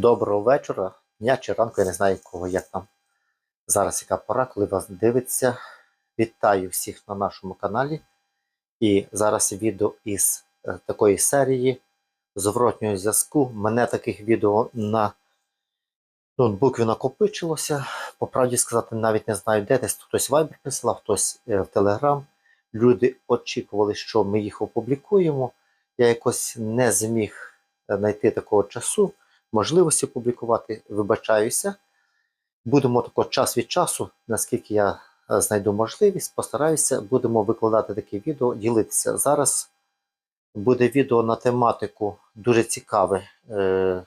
Доброго вечора, дня чи ранку, я не знаю кого, як там. Зараз яка пора, коли вас дивиться. Вітаю всіх на нашому каналі. І зараз відео із е, такої серії зворотнього зв'язку. Мене таких відео на ноутбуці накопичилося. По правді сказати, навіть не знаю, де десь хтось в Viber прислав, хтось е, в Telegram. Люди очікували, що ми їх опублікуємо. Я якось не зміг е, знайти такого часу можливості публікувати, вибачаюся. Будемо тако час від часу, наскільки я е, знайду можливість, постараюся, будемо викладати такі відео, ділитися. Зараз буде відео на тематику дуже цікаве. Е,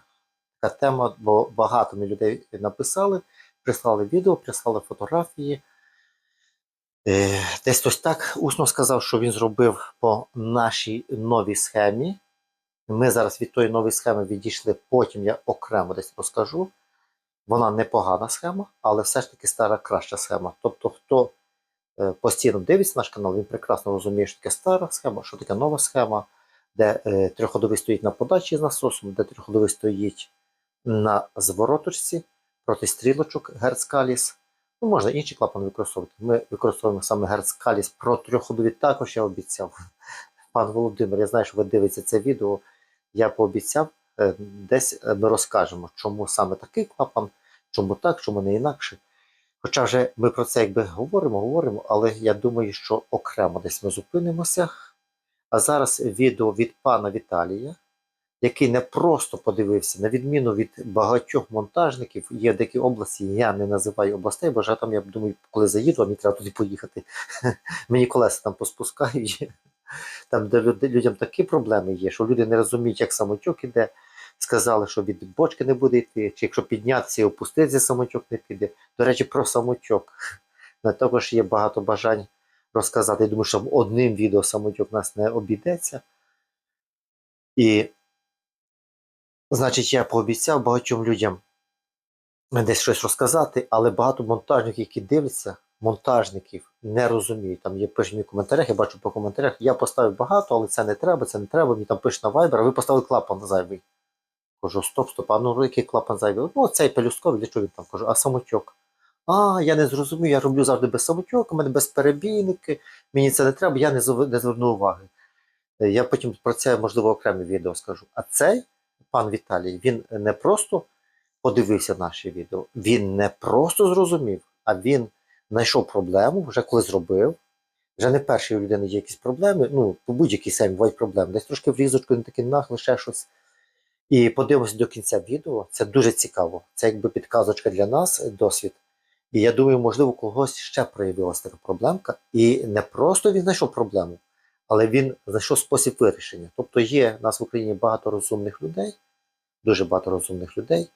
така тема, бо багато мені людей написали, прислали відео, прислали фотографії. Е, десь хтось так усно сказав, що він зробив по нашій новій схемі. Ми зараз від тої нової схеми відійшли, потім я окремо десь розкажу. Вона непогана схема, але все ж таки стара краща схема. Тобто, хто е, постійно дивиться наш канал, він прекрасно розуміє, що таке стара схема, що таке нова схема, де е, трьохходовий стоїть на подачі з насосом, де трьохходовий стоїть на звороточці проти стрілочок Герцкаліс. Ну, можна інший клапан використовувати. Ми використовуємо саме Герцкаліс про трьохходові також я обіцяв. Пан Володимир, я знаю, що ви дивитеся це відео. Я пообіцяв, е, десь е, ми розкажемо, чому саме такий клапан, чому так, чому не інакше. Хоча вже ми про це якби говоримо, говоримо, але я думаю, що окремо десь ми зупинимося. А зараз відео від пана Віталія, який не просто подивився, на відміну від багатьох монтажників, є деякі області, я не називаю областей, бо вже там, я думаю, коли заїду, а мені треба туди поїхати. Мені колеса там поспускають. Там, де люди, людям такі проблеми є, що люди не розуміють, як самотюк іде. Сказали, що від бочки не буде йти, чи якщо піднятися і опуститися, самотюк не піде. До речі, про самотюк. На також є багато бажань розказати. Я думаю, що одним відео самотюк нас не обійдеться. І, значить, я пообіцяв багатьом людям десь щось розказати, але багато монтажників, які дивляться, монтажників не розуміють. Там є пишуть мені коментарях, я бачу по коментарях. Я поставив багато, але це не треба, це не треба. Мені там пишуть на Viber, а ви поставили клапан зайвий. Кажу, стоп, стоп, а ну який клапан зайвий? Ну, цей пелюстковий, для чого він там кажу, а самотьок. А, я не зрозумів, я роблю завжди без самотьока, у мене без перебійники, мені це не треба, я не зверну уваги. Е, Я потім про це, можливо, окреме відео скажу. А цей пан Віталій, він не просто подивився наші відео, він не просто зрозумів, а він знайшов проблему, вже коли зробив. Вже не першій у людини є якісь проблеми, ну, по будь-якій семі бувають проблеми. Десь трошки в різочку, не такий нахил, ще щось. І подивимося до кінця відео. Це дуже цікаво. Це якби підказочка для нас, досвід. І я думаю, можливо, у когось ще проявилася така проблемка. І не просто він знайшов проблему, але він знайшов спосіб вирішення. Тобто є в нас в Україні багато розумних людей, дуже багато розумних людей,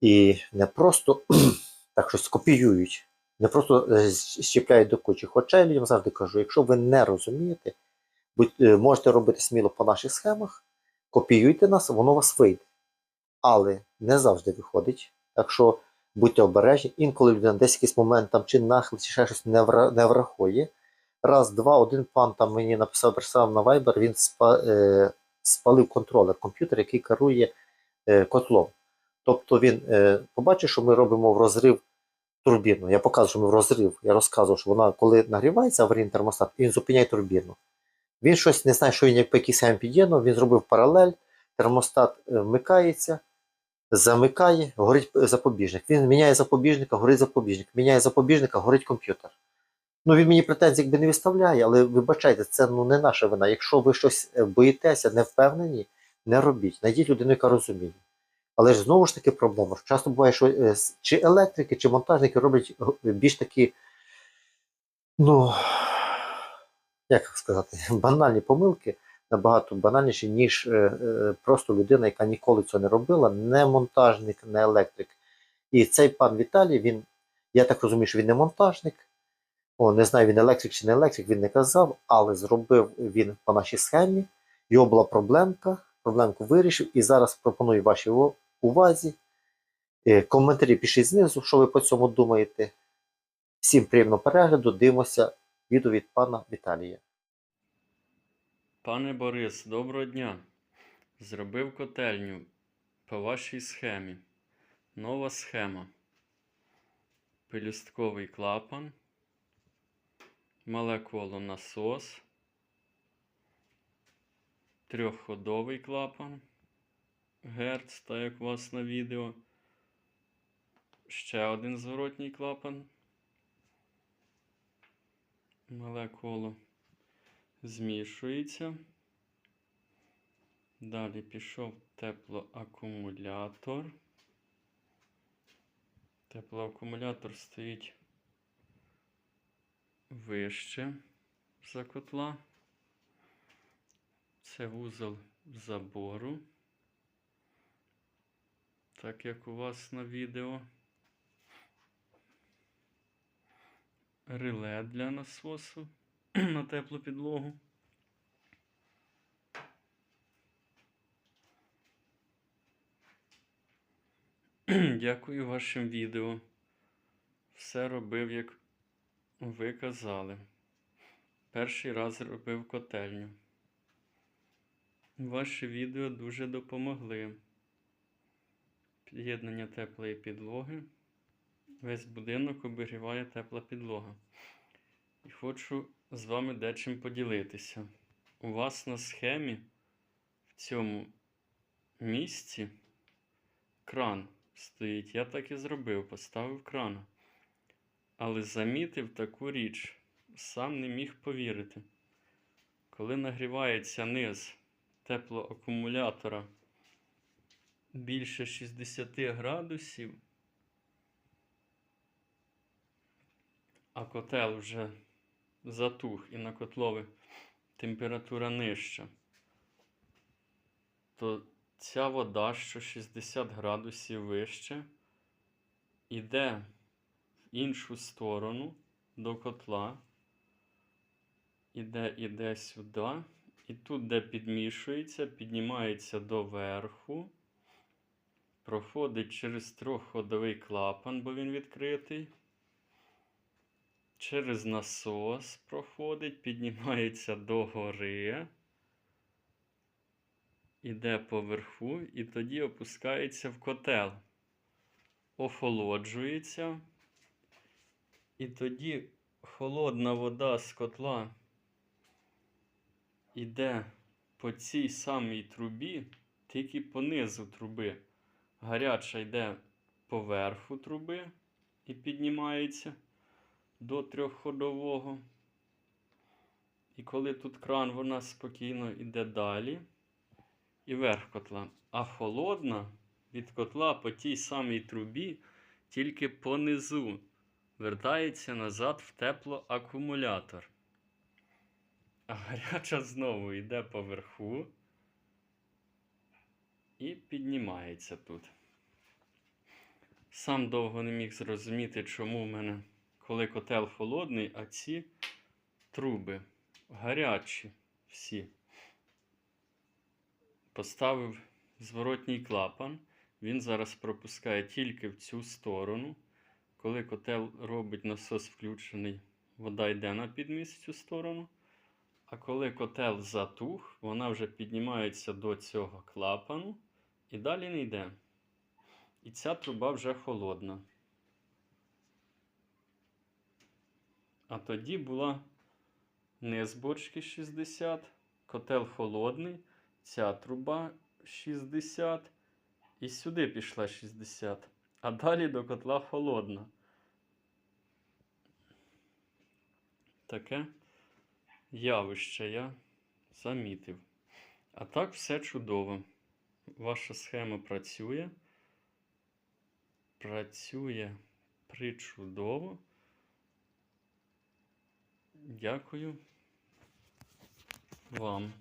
і не просто так щось копіюють, не просто е, щіпляють до кучі. Хоча я людям завжди кажу, якщо ви не розумієте, е, можете робити сміло по наших схемах, копіюйте нас, воно у вас вийде. Але не завжди виходить. Так що будьте обережні, інколи людина десь якийсь момент там чи нахил, чи ще щось не, врахує. Раз, два, один пан там мені написав, прислав на Viber, він спа, е, спалив контролер, комп'ютер, який керує е, котлом. Тобто він е, побачив, що ми робимо в розрив турбіну. Я показую, розрив. Я розказував, що вона, коли нагрівається аварійний термостат, він зупиняє турбіну. Він щось не знає, що він як по якійсь схемі під'єднав, він зробив паралель, термостат е, вмикається, замикає, горить запобіжник. Він міняє запобіжника, горить запобіжник, міняє запобіжника, горить комп'ютер. Ну, він мені претензій якби не виставляє, але вибачайте, це ну, не наша вина. Якщо ви щось е, боїтеся, не впевнені, не робіть. Найдіть людину, яка розуміє. Але ж знову ж таки проблема. Часто буває, що е, чи електрики, чи монтажники роблять е, більш такі, ну, як сказати, банальні помилки, набагато банальніші, ніж е, просто людина, яка ніколи цього не робила, не монтажник, не електрик. І цей пан Віталій, він, я так розумію, що він не монтажник. О, не знаю, він електрик чи не електрик, він не казав, але зробив він по нашій схемі. Його була проблемка, проблемку вирішив, і зараз пропоную вашій увазі. Е, Коментарі пишіть знизу, що ви по цьому думаєте. Всім приємного перегляду, дивимося відео від пана Віталія. Пане Борис, доброго дня. Зробив котельню. по вашій схемі. Нова схема. Пелюстковий клапан. Мале коло насос. Трьохходовий клапан. Герц, так як у вас на відео. Ще один зворотній клапан. Мале коло змішується. Далі пішов теплоакумулятор. Теплоакумулятор стоїть вище за котла. Це вузол забору. Так як у вас на відео. Реле для насосу на теплу підлогу. Дякую вашим відео. Все робив, як ви казали. Перший раз робив котельню. Ваші відео дуже допомогли. Під'єднання теплої підлоги. Весь будинок обігріває тепла підлога. І хочу з вами дечим поділитися. У вас на схемі в цьому місці кран стоїть. Я так і зробив, поставив крана. Але замітив таку річ, сам не міг повірити. Коли нагрівається низ теплоакумулятора. Більше 60 градусів, а котел вже затух і на котлові температура нижча, то ця вода, що 60 градусів вище, іде в іншу сторону до котла, іде, іде сюди, і тут, де підмішується, піднімається до верху, проходить через трьохходовий клапан, бо він відкритий. Через насос проходить, піднімається до гори, іде поверху і тоді опускається в котел, охолоджується. І тоді холодна вода з котла йде по цій самій трубі, тільки по низу труби. Гаряча йде по верху труби і піднімається до трьохходового. І коли тут кран, вона спокійно йде далі і верх котла. А холодна від котла по тій самій трубі, тільки понизу вертається назад в теплоакумулятор. А гаряча знову йде поверху і піднімається тут. Сам довго не міг зрозуміти, чому в мене, коли котел холодний, а ці труби гарячі всі. Поставив зворотній клапан. Він зараз пропускає тільки в цю сторону. Коли котел робить насос включений, вода йде на підміс в цю сторону. А коли котел затух, вона вже піднімається до цього клапану і далі не йде. І ця труба вже холодна. А тоді була низ бочки 60, котел холодний, ця труба 60, і сюди пішла 60, а далі до котла холодна. Таке явище я замітив. А так все чудово. Ваша схема працює. Працює причудово. Дякую вам.